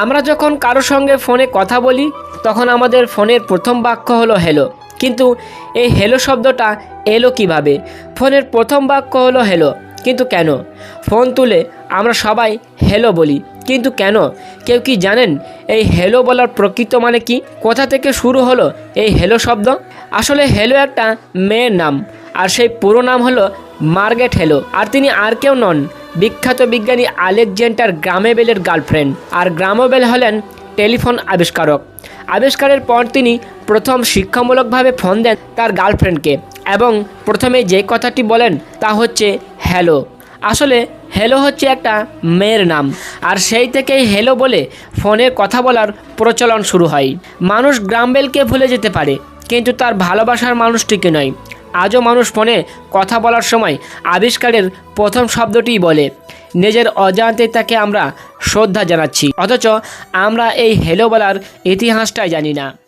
আমরা যখন কারোর সঙ্গে ফোনে কথা বলি, তখন আমাদের ফোনের প্রথম বাক্য হলো হ্যালো কিন্তু এই হ্যালো শব্দটা এলো কীভাবে? ফোনের প্রথম বাক্য হলো হ্যালো কিন্তু কেন? ফোন তুলে আমরা সবাই হ্যালো বলি। কিন্তু কেন? কেউ কি জানেন? এই হ্যালো বলার প্রকৃত মানে কি? কোথা থেকে শুরু হলো এই হ্যালো শব্দ? আসলে হ্যালো একটা মেয়ের নাম, আর সেই পুরো নাম হলো মার্গেট হ্যালো আর তিনি আর কেউ নন। বিখ্যাত বিজ্ঞানী আলেকজেন্ডার গ্রামেবেলের গার্লফ্রেন্ড। আর গ্রামোবেল হলেন টেলিফোন আবিষ্কারক। আবিষ্কারের পর তিনি প্রথম শিক্ষামূলকভাবে ফোন দেন তার গার্লফ্রেন্ডকে এবং প্রথমে যে কথাটি বলেন তা হচ্ছে হ্যালো আসলে হ্যালো হচ্ছে একটা মেয়ের নাম। আর সেই থেকেই হ্যালো বলে ফোনে কথা বলার প্রচলন শুরু হয়। মানুষ গ্রামবেলকে ভুলে যেতে পারে, কিন্তু তার ভালোবাসার মানুষটিকে নয়। আজও মানুষ ফোনে কথা বলার সময় আবিষ্কারের প্রথম শব্দটিই বলে। নিজের অজান্তে তাকে আমরা শ্রদ্ধা জানাচ্ছি। অথচ আমরা এই হেলো বলার ইতিহাসটাই জানি না।